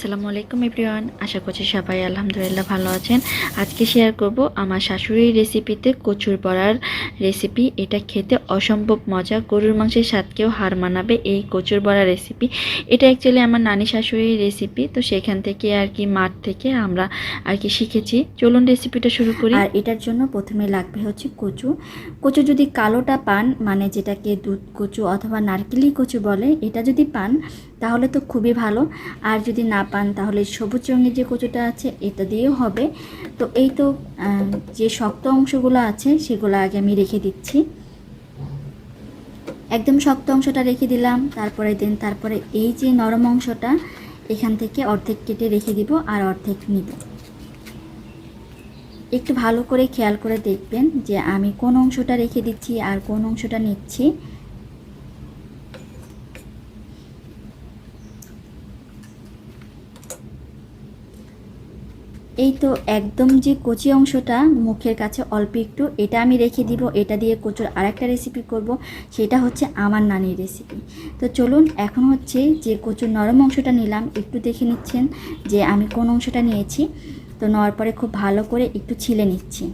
আসসালামু আলাইকুম এভরিওয়ান, আশা করছি সবাই আলহামদুলিল্লাহ ভালো আছেন। আজকে শেয়ার করব আমার শাশুড়ির রেসিপিতে কচুর বড়ার রেসিপি এটা খেতে অসম্ভব মজা, গরুর মাংসের স্বাদকেও হার মানাবে এই কচুর বড়া রেসিপি এটা অ্যাকচুয়ালি আমার নানি শাশুড়ির রেসিপি তো সেখান থেকে আর কি মাঠ থেকে আমরা আর কি শিখেছি। চলুন রেসিপিটা শুরু করি। আর এটার জন্য প্রথমে লাগবে হচ্ছে কচু। কচু যদি কালোটা পান মানে যেটাকে দুধ কচু অথবা নারকেলি কচু বলে, এটা যদি পান তাহলে তো খুবই ভালো। আর যদি না পান তাহলে সবুজ রঙের যে কচুটা আছে, এটা দিয়েও হবে। তো এই তো যে শক্ত অংশগুলো আছে, সেগুলো আগে আমি রেখে দিচ্ছি। একদম শক্ত অংশটা রেখে দিলাম। তারপরে দেন, তারপরে এই যে নরম অংশটা, এখান থেকে অর্ধেক কেটে রেখে দিব আর অর্ধেক নিব। একটু ভালো করে খেয়াল করে দেখবেন যে আমি কোন অংশটা রেখে দিচ্ছি আর কোন অংশটা নিচ্ছি। এই তো একদম যে কচি অংশটা মুখের কাছে অল্প একটু, এটা আমি রেখে দিব, এটা দিয়ে কচুর আরেকটা রেসিপি করব, সেটা হচ্ছে আমার নানির রেসিপি তো চলুন, এখন হচ্ছে যে কচুর নরম অংশটা নিলাম, একটু দেখে নিচ্ছেন যে আমি কোন অংশটা নিয়েছি। তো নেওয়ার পরে খুব ভালো করে একটু ছিলে নিচ্ছি।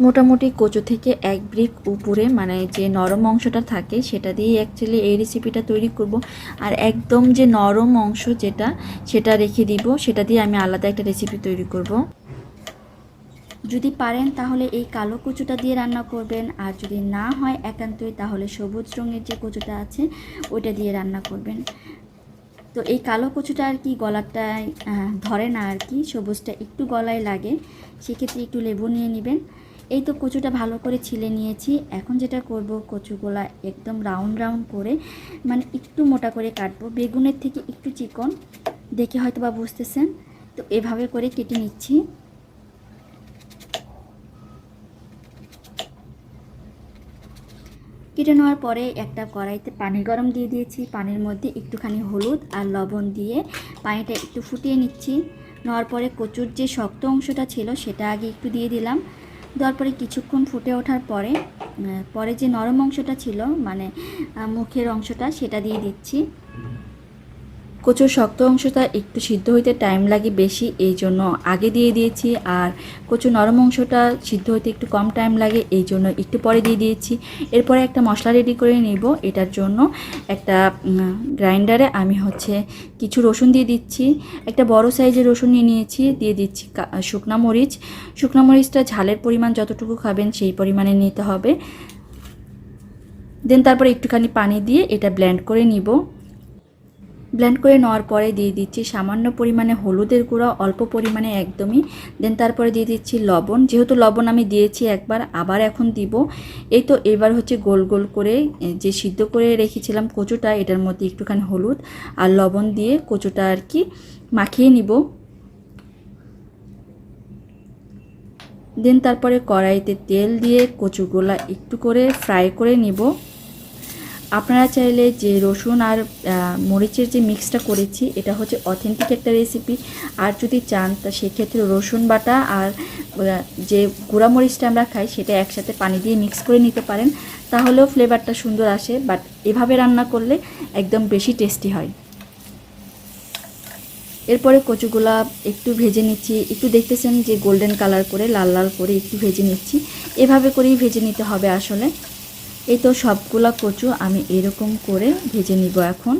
মোটামুটি কচু থেকে এক ব্রিক উপরে মানে যে নরম অংশটা থাকে সেটা দিয়ে অ্যাকচুয়ালি এই রেসিপিটা তৈরি করব। আর একদম যে নরম অংশ যেটা, সেটা রেখে দিব। সেটা দিয়ে আমি আলাদা একটা রেসিপি তৈরি করব। যদি পারেন তাহলে এই কালো কচুটা দিয়ে রান্না করবেন। আর যদি না হয় একান্তই, তাহলে সবুজ রঙের যে কচুটা আছে, ওইটা দিয়ে রান্না করবেন। তো এই কালো কচুটা আর কি গলাটায় ধরে না আর কি, সবুজটা একটু গলায় লাগে, সেক্ষেত্রে একটু লেবু নিয়ে নেবেন। এই তো কচুটা ভালো করে ছিলে নিয়েছি। এখন যেটা করব, কচুগুলা একদম রাউন্ড রাউন্ড করে মানে একটু মোটা করে কাটবো। বেগুনের থেকে একটু চিকন, দেখে হয়তো বা বুঝতেছেন। তো এভাবে করে কেটে নিচ্ছি। কেটে নেওয়ার পরে একটা কড়াইতে পানি গরম দিয়ে দিয়েছি। পানির মধ্যে একটুখানি হলুদ আর লবণ দিয়ে পানিটা একটু ফুটিয়ে নিচ্ছি। নেওয়ার পরে কচুর যে শক্ত অংশটা ছিল, সেটা আগে একটু দিয়ে দিলাম। দেওয়ার পরে কিছুক্ষণ ফুটে ওঠার পরে পরে যে নরম অংশটা ছিল মানে মুখের অংশটা, সেটা দিয়ে দিচ্ছি। কচুর শক্ত অংশটা একটু সিদ্ধ হইতে টাইম লাগে বেশি, এই জন্য আগে দিয়ে দিয়েছি। আর কচুর নরম অংশটা সিদ্ধ হইতে একটু কম টাইম লাগে, এই জন্য একটু পরে দিয়ে দিয়েছি। এরপরে একটা মশলা রেডি করে নিব। এটার জন্য একটা গ্রাইন্ডারে আমি হচ্ছে কিছু রসুন দিয়ে দিচ্ছি। একটা বড় সাইজের রসুন নিয়ে নিয়েছি, দিয়ে দিচ্ছি শুকনা মরিচ। শুকনা মরিচটা ঝালের পরিমাণ যতটুকু খাবেন সেই পরিমাণে নিতে হবে। দেন তারপরে একটুখানি পানি দিয়ে এটা ব্লেন্ড করে নিব। ব্লেন্ড করে নেওয়ার পরে দিয়ে দিচ্ছি সামান্য পরিমাণে হলুদের গুঁড়া, অল্প পরিমাণে একদমই। দেন তারপরে দিয়ে দিচ্ছি লবণ। যেহেতু লবণ আমি দিয়েছি একবার, আবার এখন দিব। এই তো এবার হচ্ছে গোল গোল করে যে সিদ্ধ করে রেখেছিলাম কচুটা, এটার মধ্যে একটুখানি হলুদ আর লবণ দিয়ে কচুটা আর কি মাখিয়ে নিব। দেন তারপরে কড়াইতে তেল দিয়ে কচুগুলা একটু করে ফ্রাই করে নিব। আপনারা চাইলে যে রসুন আর মরিচের যে মিক্সটা করেছি, এটা হচ্ছে অথেন্টিক একটা রেসিপি আর যদি চান, তা সেক্ষেত্রে রসুন বাটা আর যে গুঁড়া মরিচটা আমরা খাই, সেটা একসাথে পানি দিয়ে মিক্স করে নিতে পারেন। তাহলেও ফ্লেভারটা সুন্দর আসে বাট এভাবে রান্না করলে একদম বেশি টেস্টি হয়। এরপরে কচুগুলা একটু ভেজে নিচ্ছি। একটু দেখতেছেন যে গোল্ডেন কালার করে, লাল লাল করে একটু ভেজে নিচ্ছি। এভাবে করেই ভেজে নিতে হবে আসলে। এই তো সবগুলা কচু আমি এরকম করে ভেজে নিব এখন।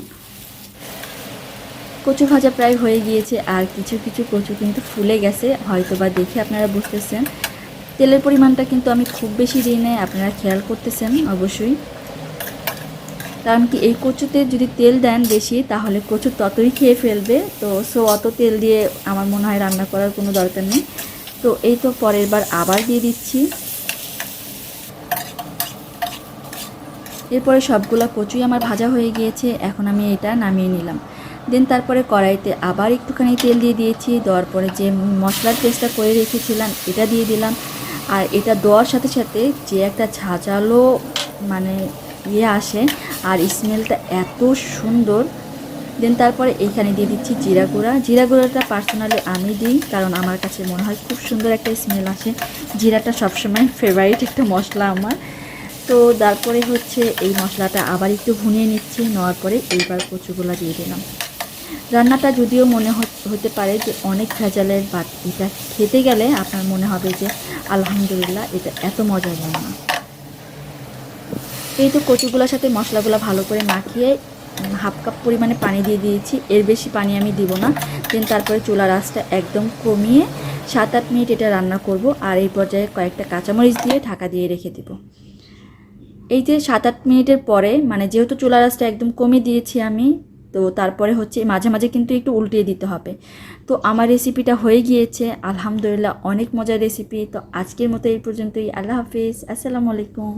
কচু ভাজা প্রায় হয়ে গিয়েছে, আর কিছু কিছু কচু কিন্তু ফুলে গেছে হয়তো বা দেখে আপনারা বুঝতেছেন। তেলের পরিমাণটা কিন্তু আমি খুব বেশি দিই নাই, আপনারা খেয়াল করতেছেন অবশ্যই। কারণ কি, এই কচুতে যদি তেল দেন বেশি, তাহলে কচু ততই খেয়ে ফেলবে। তো সো অত তেল দিয়ে আমার মনে হয় রান্না করার কোনো দরকার নেই। তো, এই তো পরের বার আবার দিয়ে দিচ্ছি। এরপরে সবগুলা কচুই আমার ভাজা হয়ে গিয়েছে, এখন আমি এটা নামিয়ে নিলাম। দেন তারপরে কড়াইতে আবার একটুখানি তেল দিয়ে দিয়েছি, দেওয়ার পরে যে মশলার পেস্টটা করে রেখেছিলাম, এটা দিয়ে দিলাম। আর এটা দেওয়ার সাথে সাথে যে একটা ঝাঁঝালো মানে ইয়ে আসে আর স্মেলটা এত সুন্দর। দেন তারপরে এইখানে দিয়ে দিচ্ছি জিরা গুঁড়া। জিরা গুঁড়াটা পার্সোনালি আমি দিই, কারণ আমার কাছে মনে হয় খুব সুন্দর একটা স্মেল আসে। জিরাটা সবসময় ফেভারিট একটা মশলা আমার। তো তারপরে হচ্ছে এই মশলাটা আবার একটু ভুনিয়ে নিচ্ছি, নেওয়ার পরে এইবার কচুগুলা দিয়ে দিলাম। রান্নাটা যদিও মনে হতে পারে যে অনেক ভেজালের বাদ এটা খেতে গেলে আপনার মনে হবে যে আলহামদুলিল্লাহ এটা এত মজার রান্না। এই তো কচুগুলোর সাথে মশলাগুলো ভালো করে মাখিয়ে হাফ কাপ পরিমাণে পানি দিয়ে দিয়েছি। এর বেশি পানি আমি দিব না। দেন তারপরে চুলার আঁচটা একদম কমিয়ে সাত আট মিনিট এটা রান্না করব। আর এই পর্যায়ে কয়েকটা কাঁচামরিচ দিয়ে ঢাকা দিয়ে রেখে দেব। এই যে সাত আট মিনিটের পরে মানে যেহেতু চুলা রাসটা একদম কমে দিয়েছি আমি, তো তারপরে হচ্ছে মাঝে মাঝে কিন্তু একটু উল্টিয়ে দিতে হবে। তো আমার রেসিপিটা হয়ে গিয়েছে, আলহামদুলিল্লাহ অনেক মজার রেসিপি তো আজকের মতো এই পর্যন্তই, আল্লাহ হাফিজ, আসসালামু আলাইকুম।